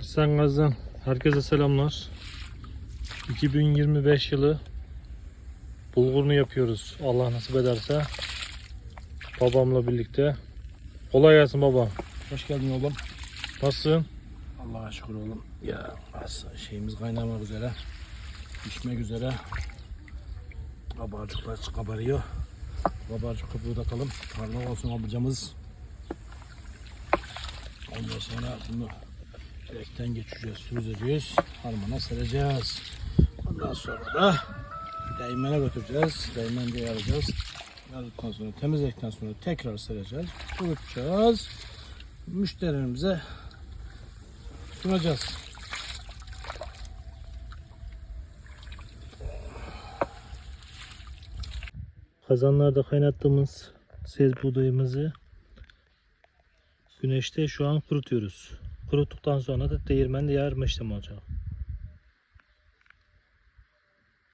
Sen Gaz'dan herkese selamlar. 2025 yılı bulgurunu yapıyoruz. Allah nasip ederse. Babamla birlikte. Kolay gelsin baba. Hoş geldin oğlum. Nasılsın? Allah'a şükür oğlum. Ya az şeyimiz kaynamak üzere. Pişmek üzere. Kabarcıklar kabarıyor. Kabarcık kabuğu da atalım. Parmak olsun ablacamız. Ondan sonra bunu direkten geçireceğiz, süzeceğiz. Harmana sereceğiz. Ondan sonra da değmene götüreceğiz. Değmende yaracağız. Yardıktan sonra temizledikten sonra tekrar sereceğiz. Kurutacağız. Müşterilerimize sunacağız. Kazanlarda kaynattığımız sez buğdayımızı güneşte şu an kurutuyoruz. Kuruttuktan sonra da değirmende yarma işlemi olacak.